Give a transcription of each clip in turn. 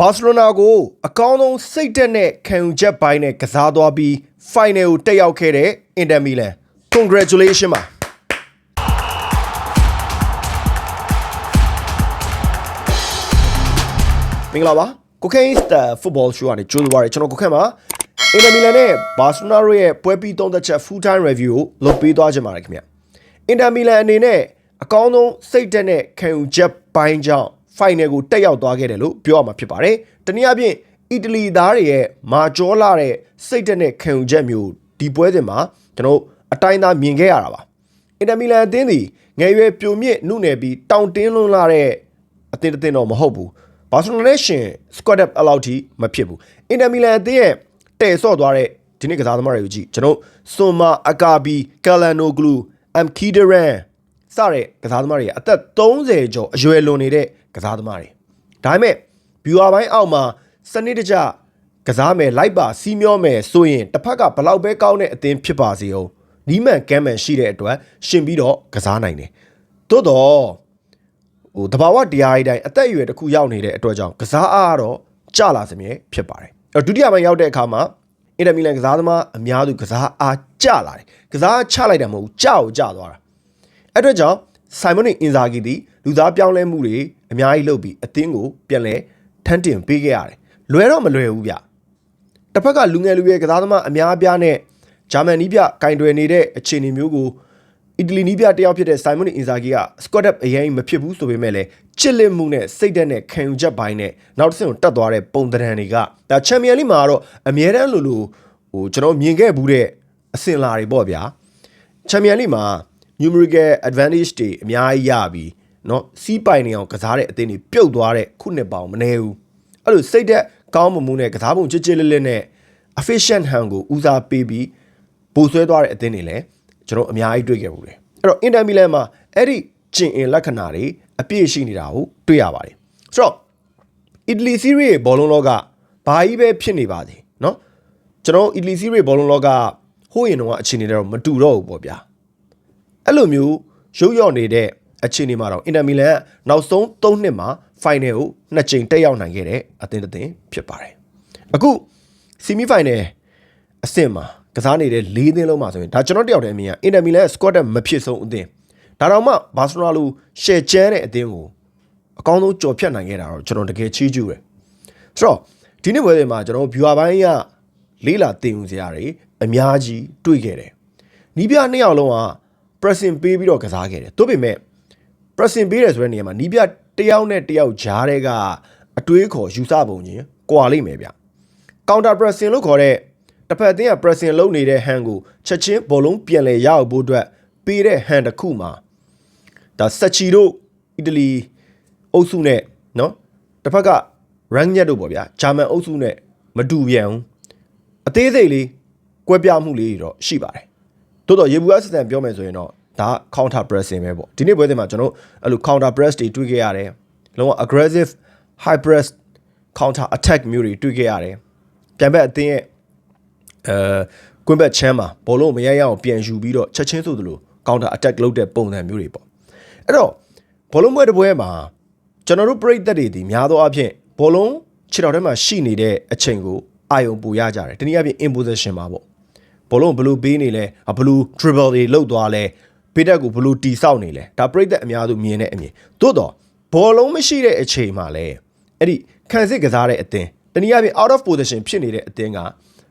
ဘာစီလိုနာကိုအကောင်းဆုံးစိတ်သက်နဲ့ခံယူချက်ပိုင်းနဲ့ကစားသွားပြီး final ကိုတက်ရောက်ခဲ့တဲ့အင်တာမီလန် congratulation ပါမင်္ဂလာပါကိုကိန်းစတာ football show ကနေကြိုးစားရကျွန်တော်ကိုခန့်ပါအင်တာမီလန်နဲ့ဘာစီလိုနာတို့ရဲ့ပွဲပြီးသုံးသက်ချက် full time review ကိုလုပ်ပေးသွားကြပါမယ်ခင်ဗျအင်တာမီလန်အနေနဲ့အကောင်းဆုံးစိတ်သက်နဲ့ခံယူချက်ပိုင်းကြောင့် final ကိုတက်ရောက်သွားခဲ့တယ်လို့ပြောရမှာဖြစ်ပါတယ်။တနည်းအားဖြင့်အီတလီသားတွေရဲ့မာကျောလာတဲ့စိတ်သက်နဲ့ခံယူချက်မျိုးဒီပွဲစဉ်မှာကျွန်တော်အတိုင်းသားမြင်ခဲ့ရတာပါ။အင်တာမီလန်အသင်းသည်ငယ်ရွယ်ပြိုမြင့်နှုတ်နယ်ပြီးတောင်တင်းလွန်းလာတဲ့အသင်းတစ်သင်းတော့မဟုတ်ဘူး။ဘာစီလိုနာနဲ့ရှင် squad up အလောက်ထိမဖြစ်ဘူး။အင်တာမီလန်အသင်းရဲ့တဲ့ဆော့သွားတဲ့ဒီနေ့ကစားသမားတွေကိုကြည့်ကျွန်တော်ဆွန်မာအကာဘီကယ်လန်နိုဂလူအမ်ကီဒရန်စတဲ့ကစားသမားတွေကအသက်30ကျော်အရွယ်လွန်နေတဲ့ ကစားသမားတွေဒါပေမဲ့ဘီဝါပိုင်းအောက်မှာစနစ်တကျကစားမယ်လိုက်ပါစီးမျောမယ်ဆိုရင်တစ်ဖက်ကဘလောက်ပဲကောင်းတဲ့အသင်းဖြစ်ပါစေအောင်နီးမှန်ကမ်းမှန်ရှိတဲ့အတွက်ရှင်ပြီးတော့ကစားနိုင်တယ်သို့တော့ဟိုတဘာဝတရားအတိုင်းအသက်အရွယ်တစ်ခုရောက်နေတဲ့အတွက်ကြောင့်ကစားအားကတော့ကျလာစမြဲဖြစ်ပါတယ်အဲ့တော့ဒုတိယပိုင်းရောက်တဲ့အခါမှာအင်တာမီလန်ကစားသမားအများစုကစားအားကျလာတယ်ကစားချလိုက်တာမဟုတ်ဘူးကြောက်ကြသွားတာအဲ့အတွက်ကြောင့်ဆိုင်မွန်အင်ဇာဂီသည် လူသားပြောင်းလဲမှုတွေအများကြီးလုပ်ပြီးအသင်းကိုပြန်လဲထန်းတင်ပေးခဲ့ရတယ်လွယ်တော့မလွယ်ဘူးဗျတစ်ဖက်ကလူငယ်လူရွယ်ကစားသမားအများအပြားနဲ့ဂျာမန်နီးပြကင်တွယ်နေတဲ့အခြေအနေမျိုးကိုအီတလီနီးပြတယောက်ဖြစ်တဲ့ဆိုင်မွန်အင်ဇာဂီကစကွတ်အပ်အရင်မဖြစ်ဘူးဆိုပေမဲ့လည်းချစ်လက်မှုနဲ့စိတ်ဓာတ်နဲ့ခံယူချက်ပိုင်းနဲ့နောက်တစ်ဆင့်ကိုတက်သွားတဲ့ပုံသဏ္ဍာန်တွေကဒါချန်ပီယံလိမှာတော့အမြဲတမ်းလိုလိုဟိုကျွန်တော်မြင်ခဲ့ဘူးတဲ့အစင်လာတွေပေါ့ဗျာချန်ပီယံလိမှာ numerical advantage တွေအများကြီးရပြီး เนาะစီးပိုင်နေအောင်ကစားတဲ့အသင်းတွေပြုတ်သွားတဲ့ခုနှစ်ပေါင်မနေဘူးအဲ့လိုစိတ်သက်ကောင်းမှုမှုနဲ့ကစားပုံချစ်ချစ်လေးလေးနဲ့ efficient hand ကိုဦးစားပေးပြီးပိုဆွဲသွားတဲ့အသင်းတွေလည်းကျွန်တော်အများကြီးတွေ့ခဲ့ဘူးလေအဲ့တော့ Inter Milan မှာအဲ့ဒီကျင်အင်လက္ခဏာတွေအပြည့်ရှိနေတာကိုတွေ့ရပါတယ်ဆိုတော့ Italy Serie ဘောလုံးလောကဘာကြီးပဲဖြစ်နေပါသေးเนาะကျွန်တော် Italy Serie ဘောလုံးလောကဟိုးရင်တော့အခြေအနေတော့မတူတော့ဘူးပေါ့ဗျာအဲ့လိုမျိုးရုပ်ရော့နေတဲ့ အခြေအနေမှာတော့အင်တာမီလန်ကနောက်ဆုံး၃နှစ်မှာ final ကိုနှစ်ကြိမ်တက်ရောက်နိုင်ခဲ့တဲ့အသင်းတစ်သင်းဖြစ်ပါတယ်အခုဆီမီဖိုင်နယ်အဆင့်မှာကစားနေတဲ့၄သင်းလုံးမှာဆိုရင်ဒါကျွန်တော်တယောက်တည်းအမြင်ကအင်တာမီလန်ရဲ့ squad မဖြစ်ဆုံးအသင်းဒါတော့မှဘာစီလိုနာလိုရှယ်ကျန်းတဲ့အသင်းကိုအကောင်းဆုံးကြော်ဖြတ်နိုင်ခဲ့တာတော့ကျွန်တော်တကယ်ချီးကျူးတယ်ဆိုတော့ဒီနေ့ပွဲတွေမှာကျွန်တော် viewer ဘိုင်းကလေးလာတင်ယူစရာတွေအများကြီးတွေ့ခဲ့တယ်နီးပြနှစ်ယောက်လုံးက pressing ပေးပြီးတော့ကစားခဲ့တယ်တို့ပေမဲ့ pressing ပေးတယ်ဆိုတဲ့နေရာမှာနီးပြတယောက်နဲ့တယောက်ဂျားတဲ့ကအတွေးခေါ်ယူဆပုံချင်းကွာလိမ့်မယ်ဗျ counter pressing လို့ခေါ်တဲ့တစ်ဖက်အသင်းက pressing လုပ်နေတဲ့ hand ကိုချက်ချင်းဘောလုံးပြန်လဲရအောင်ဖို့အတွက်ပေးတဲ့ hand တစ်ခုမှာဒါဆက်ချီတို့အီတလီအုပ်စုနဲ့เนาะတစ်ဖက်က rank ညက်တို့ပေါ့ဗျာဂျာမန်အုပ်စုနဲ့မတူပြန်ဘူးအသေးစိတ်လေးကွဲပြားမှုလေးတွေတော့ရှိပါတယ်တိုးတော့ရေဘူးအစတန်ပြောမယ်ဆိုရင်တော့ ဒါ counter pressing ပဲပေါ့ဒီနေ့ပွဲစဉ်မှာကျွန်တော်အဲ့လို counter press တွေတွေ့ခဲ့ရတယ်လုံးဝ aggressive high press counter attack မျိုးတွေတွေ့ခဲ့ရတယ်ပြန်ဘက်အသင်းရဲ့အဲကွင်းဘက်ချမ်းမှာဘောလုံးမရရအောင်ပြန်ယူပြီးတော့ချက်ချင်းဆိုသလို counter attack လုပ်တဲ့ပုံစံမျိုးတွေပေါ့အဲ့တော့ဘောလုံးပွဲတစ်ပွဲမှာကျွန်တော်တို့ပြိသက်တွေဒီများသောအားဖြင့်ဘောလုံးခြေထောက်ထဲမှာရှိနေတဲ့အချိန်ကိုအာယုံပူရကြတယ်တနည်းအားဖြင့် imposition ပါပေါ့ဘောလုံးဘလူးပေးနေလဲဘလူး dribble တွေလောက်သွားလဲ ဘေးတက်ကိုဘလူးတီဆောက်နေလဲဒါပြိသက်အများစုမြင်တဲ့အမြင်သို့တော့ဘောလုံးမရှိတဲ့အချိန်မှာလဲအဲ့ဒီခံစစ်ကစားတဲ့အတင်းတနည်းအားဖြင့် out of position ဖြစ်နေတဲ့အတင်းက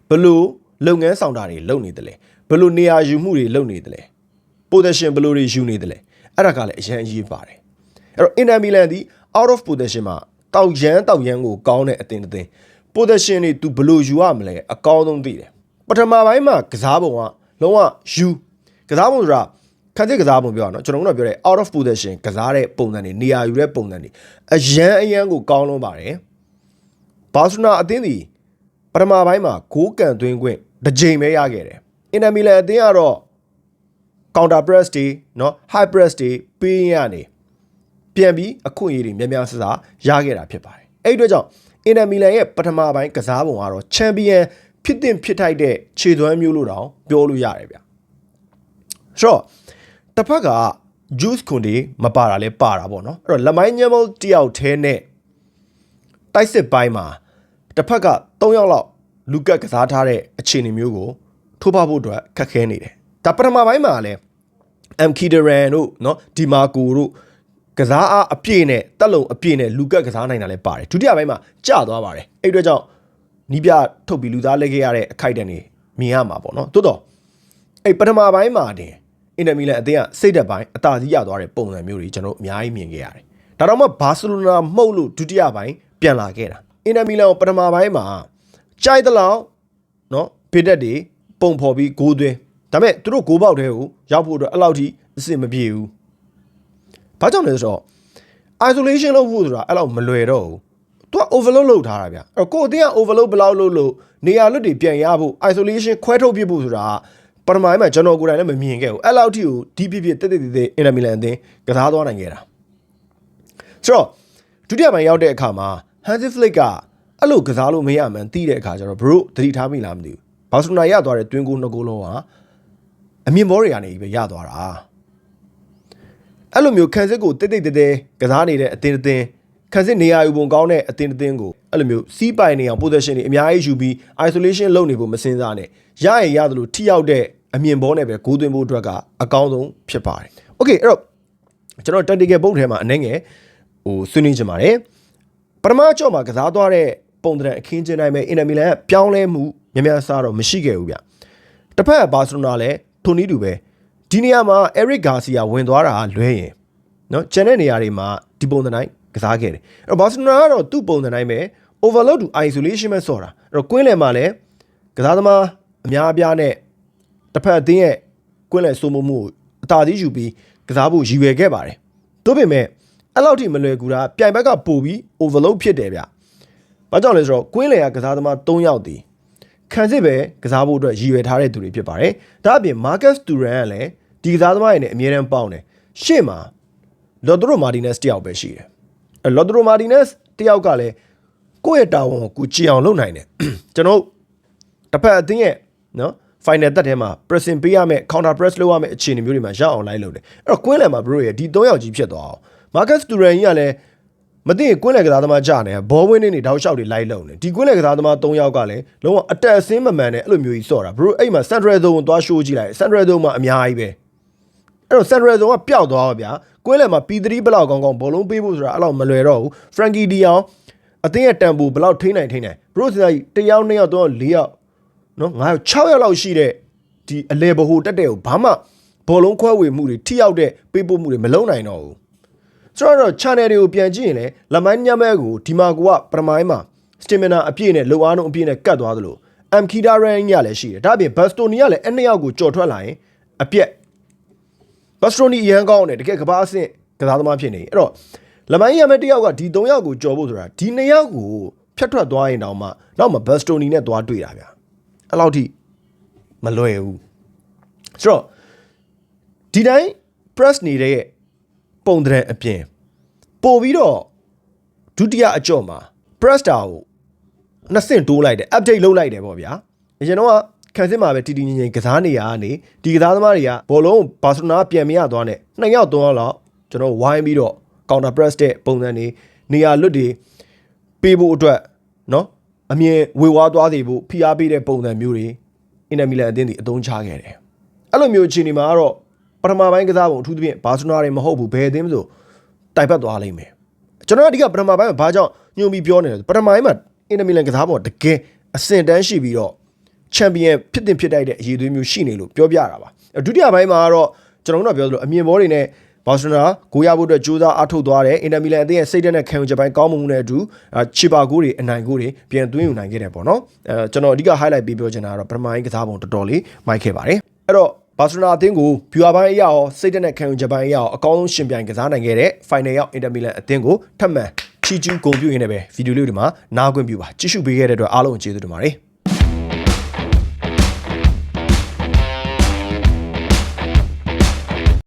ဘလူးလုပ်ငန်းဆောင်တာတွေလုပ်နေတယ်လေဘလူးနေရာယူမှုတွေလုပ်နေတယ်လေ position ဘလူးတွေယူနေတယ်လေအဲ့ဒါကလည်းအရန်အရေးပါတယ်အဲ့တော့ Inter Milan ဒီ out of position မှာတောက်ရမ်းတောက်ရမ်းကိုကောင်းတဲ့အတင်းအတင်း position တွေ तू ဘလို့ယူရမလဲအကောင်းဆုံးသိတယ်ပထမပိုင်းမှာကစားပုံကလုံးဝယူကစားပုံဆိုတာ ခန်းစစ်ကစားပုံပြောရအောင်နော်ကျွန်တော်တို့ကပြောတဲ့ out of position ကစားတဲ့ပုံစံတွေနေရာယူတဲ့ပုံစံတွေအရန်အရန်ကိုကောင်းလုံးပါတယ်ဘာစနာအသင်းဒီပထမပိုင်းမှာဂိုးကန်သွင်းခွင့်တစ်ကြိမ်ပဲရခဲ့တယ်အင်တာမီလန်အသင်းကတော့ counter press တွေเนาะ high press တွေပေးရနေပြန်ပြီးအခွင့်အရေးတွေများများဆဆရခဲ့တာဖြစ်ပါတယ်အဲ့ဒီအတွက်ကြောင့်အင်တာမီလန်ရဲ့ပထမပိုင်းကစားပုံကတော့ချန်ပီယံဖြစ်တင်ဖြစ်ထိုက်တဲ့ခြေသွမ်းမျိုးလို့တောင်ပြောလို့ရတယ်ဗျဆိုတော့ တစ်ဖက်က juice ခွန်ဒီမပါတာလဲပါတာပေါ့နော်အဲ့တော့လမိုင်းညမတယောက်သေးနဲ့ တိုက်စစ်ပိုင်းမှာတစ်ဖက်က3ယောက်လောက်လူကက်ကစားထားတဲ့အခြေအနေမျိုးကိုထိုးဖောက်ဖို့အတွက်ခက်ခဲနေတယ်ဒါပထမပိုင်းမှာလည်း M Kideran တို့เนาะဒီမာကိုတို့ကစားအားအပြည့်နဲ့တက်လုံအပြည့်နဲ့လူကက်ကစားနိုင်တာလည်းပါတယ်ဒုတိယပိုင်းမှာကျသွားပါတယ်အဲ့အတွက်ကြောင့်နီးပြထုတ်ပြီးလူသားလဲခဲ့ရတဲ့အခိုက်အတန့်တွေမြင်ရမှာပေါ့နော်တိုးတော့အဲ့ပထမပိုင်းမှာတင် အင်တမီလန်အသင်းကစိတ်သက်ပိုင်းအသာစီးရသွားတဲ့ပုံစံမျိုးတွေကျွန်တော်အများကြီးမြင်ခဲ့ရတယ်ဒါတော့မှဘာစီလိုနာမှုတ်လို့ဒုတိယပိုင်းပြန်လာခဲ့တာအင်တမီလန်ကိုပထမပိုင်းမှာကြိုက်သလောက်နော်ဖေးတက်တွေပုံဖော်ပြီးဂိုးသွင်းဒါပေမဲ့သူတို့ဂိုးပေါက်တဲ့ကိုရောက်ဖို့အတွက်အဲ့လောက်ထိအဆင်မပြေဘူးဘာကြောင့်လဲဆိုတော့ isolation လုပ်ဖို့ဆိုတာအဲ့လောက်မလွယ်တော့ဘူးသူက overload လုပ်ထားတာဗျအဲ့တော့ကိုယ်အတင်းက overload ဘယ်လောက်လုပ်လို့နေရာလွတ်တွေပြန်ရဖို့ isolation ခွဲထုတ်ပြဖို့ဆိုတာ ပထမပိုင်းမှာကျွန်တော်ကိုယ်တိုင်လည်းမမြင်ခဲ့ဘူးအဲ့လောက်ထိကိုဒီပြပြတက်တက်တက်တက်အင်တာမီလန်အသင်းကစားသွားနိုင်ခဲ့တာဆိုတော့ဒုတိယပိုင်းရောက်တဲ့အခါမှာ Hansi Flick ကအဲ့လိုကစားလို့မရမှန်းသိတဲ့အခါကျတော့ bro သတိထားမိလားမသိဘူးဘာစလိုနာရသွားတဲ့တွင်းကိုနှစ်ကိုလုံးဟာအမြင့်ဘောတွေကနေပဲရသွားတာအဲ့လိုမျိုးခံစစ်ကိုတိတ်တိတ်တဲတဲကစားနေတဲ့အတင်းအတင်းခံစစ်နေရာယူပုံကောင်းတဲ့အတင်းအတင်းကိုအဲ့လိုမျိုးစီးပိုင်နေအောင် position တွေအများကြီးယူပြီး isolation လုပ်နေဖို့မစင်စားနဲ့ရရင်ရတယ်လို့ထိရောက်တဲ့ အမြင့်ဘောနဲ့ပဲဂိုးသွင်းဖို့အတွက်ကအကောင်းဆုံးဖြစ်ပါတယ်။ Okay အဲ့တော့ကျွန်တော် tactical ပုံထဲမှာအနည်းငယ်ဟိုဆွေးနွေးချင်ပါတယ်။ပထမအကြော့မှာကစားသွားတဲ့ပုံသဏ္ဍာန်အခင်းချင်းတိုင်းပဲအင်တာမီလန်ကပြောင်းလဲမှုများများစားတော့မရှိခဲ့ဘူးဗျ။တစ်ဖက်ကဘာစီလိုနာလည်းထိုနီးတူပဲဒီနေရာမှာ Eric Garcia ဝင်သွားတာလွဲရင်နော်ကျန်တဲ့နေရာတွေမှာဒီပုံသဏ္ဍာန်ကစားခဲ့တယ်။အဲ့တော့ဘာစီလိုနာကတော့သူ့ပုံသဏ္ဍာန်ပဲ overload to isolation ပဲဆော့တာ။အဲ့တော့ကွင်းလယ်မှာလည်းကစားသမားအများအပြားနဲ့ တစ်ဖက်အသင်းရဲ့ကွင်းလယ်စိုးမိုးမှုကိုအသာစီးယူပြီးကစားဖို့ရည်ရွယ်ခဲ့ပါတယ်။သို့ပေမဲ့အဲ့လောက်ထိမလွယ်ကူတာပြိုင်ဘက်ကပို့ပြီး overload ဖြစ်တယ်ဗျ။ဘာကြောင့်လဲဆိုတော့ကွင်းလယ်ကကစားသမား3ယောက်တည်ခံစစ်ပဲကစားဖို့အတွက်ရည်ရွယ်ထားတဲ့သူတွေဖြစ်ပါတယ်။ဒါအပြင် Marcus Thuram ကလည်းဒီကစားသမားတွေနဲ့အမြဲတမ်းပေါင်းတယ်။ရှေ့မှာ Lautaro Martinez တယောက်ပဲရှိတယ်။အဲ Lautaro Martinez တယောက်ကလည်းကိုယ့်ရဲ့တာဝန်ကိုကိုကြည်အောင်လုပ်နိုင်တယ်။ကျွန်တော်တစ်ဖက်အသင်းရဲ့နော် final တက်ထဲမှာ pressing ပေးရမယ် counter press လုပ်ရမယ်အခြေအနေမျိုးတွေမှာရအောင်လိုက်လုပ်တယ်။အဲ့တော့ကွင်းလယ်မှာ bro ရဲ့ဒီ၃ယောက်ကြီးဖြစ်သွားအောင် Marcus Thuram ကြီးကလည်းမသိရင်ကွင်းလယ်ကစားသမားကြာနေဘောဝင်းနေနေတောက်လျှောက်တွေလိုက်လုံနေဒီကွင်းလယ်ကစားသမား၃ယောက်ကလည်းလုံးဝအတက်အစင်းမမှန်တဲ့အဲ့လိုမျိုးကြီးစော့တာ bro အဲ့မှာ central zone ကိုသွား show ကြည့်လိုက် central zone မှာအများကြီးပဲအဲ့တော့ central zone ကပျောက်သွားတော့ဗျာကွင်းလယ်မှာ P3 ဘလောက်ကောင်းကောင်းဘောလုံးပေးဖို့ဆိုတာအဲ့လောက်မလွယ်တော့ဘူး Frankie De Jong အသင်းရဲ့တန်ဖိုးဘလောက်ထိနိုင်ထိနိုင် bro စလိုက်တယောက်နှစ်ယောက်တော့၄ယောက်နော်၅ယောက် 6ယောက်လောက်ရှိတဲ့ဒီအလဲဘဟိုတက်တဲ့ကိုဘာမှဘောလုံးခွဲဝေမှုတွေထိရောက်တဲ့ပေးပို့မှုတွေမလုပ်နိုင်တော့ဘူးဆိုတော့ channel တွေကိုပြန်ကြည့်ရင်လည်းလမိုင်းညမဲကိုဒီမာကိုကပရမိုင်းမှာ stamina အပြည့်နဲ့လိုအားလုံးအပြည့်နဲ့ကတ်သွားသလို M Kida Ran ညလည်းရှိတယ်ဒါ့အပြင် Bastoni ကလည်းအနှစ်ယောက်ကိုကြော်ထွက်လာရင်အပြက် Bastoni အရန်ကောင်းတယ်တကယ်ကဘာအဆင့်ကစားသမားဖြစ်နေအဲ့တော့လမိုင်းရမဲတယောက်ကဒီ၃ယောက်ကိုကြော်ဖို့ဆိုတာဒီ၂ယောက်ကိုဖြတ်ထွက်သွားရင်တောင်မှနောက်မှ Bastoni နဲ့သွားတွေ့တာဗျ အဲ့လောက်ထိမလွယ်ဘူးဆိုတော့ဒီတိုင်း press နေတဲ့ပုံတံအပြင်ပို့ပြီးတော့ဒုတိယအကြော့မှာ press တာကိုနှစ်ဆင့်တိုးလိုက်တယ် update လုပ်လိုက်တယ်ပေါ့ဗျာအရင်တော့ခံစစ်မှာပဲတီတီငင်ငင်ကစားနေရကနေဒီကစားသမားတွေကဘောလုံးဘာစလိုနာပြန်မရသွားနဲ့နှစ်ယောက်သုံးယောက်လောက်ကျွန်တော်ဝိုင်းပြီးတော့ counter press တဲ့ပုံစံတွေနေရာလွတ်တွေပေးဖို့အတွက်နော် အမြင်ဝေဝါးသွားစေဖို့ဖိအားပေးတဲ့ပုံစံမျိုးတွေအင်တာမီလန်အသင်းတွေအသုံးချခဲ့တယ်အဲ့လိုမျိုးအခြေအနေမှာကတော့ပထမပိုင်းကစားပုံအထူးသဖြင့်ဘာစီလိုနာတွေမဟုတ်ဘူးဘယ်အသင်းမဆိုတိုင်ပတ်သွားလိမ့်မယ်ကျွန်တော်အဓိကပထမပိုင်းမှာဘာကြောင့်ညွှန်ပြီးပြောနေလဲပထမပိုင်းမှာအင်တာမီလန်ကစားပုံတကယ်အဆင့်တန်းရှိပြီးတော့ချန်ပီယံဖြစ်တင်ဖြစ်တိုက်တဲ့အရေးသွေးမျိုးရှိနေလို့ပြောပြတာပါဒုတိယပိုင်းမှာကတော့ကျွန်တော်တို့ကပြောသလိုအမြင်ဘောတွေနဲ့ ဘာစီလိုနာဂိုးရဖို့အတွက်ကြိုးစားအားထုတ်သွားတယ်အင်တာမီလန်အသင်းရဲ့စိတ်ဓာတ်နဲ့ခံယူချက်ပိုင်းကောင်းမှုနဲ့အတူချီပါဂိုးတွေအနိုင်ဂိုးတွေပြန်သွင်းယူနိုင်ခဲ့တယ်ပေါ့နော်အဲကျွန်တော်အဓိက highlight ပေးပြောချင်တာကတော့ပထမပိုင်းကစားပုံတော်တော်လေးမိုက်ခဲ့ပါတယ်အဲ့တော့ဘာစီလိုနာအသင်းကို viewer ပိုင်းအရာရောစိတ်ဓာတ်နဲ့ခံယူချက်ပိုင်းအရာရောအကောင်းဆုံးရှင်ပြိုင်ကစားနိုင်ခဲ့တဲ့ final ရောက်အင်တာမီလန်အသင်းကိုထပ်မံချီကျူးဂုဏ်ပြုရင်းနဲ့ပဲဗီဒီယိုလေးတွေမှာနားခွင့်ပြုပါကြည့်ရှုပေးခဲ့တဲ့အတွက်အားလုံးကျေးဇူးတင်ပါတယ်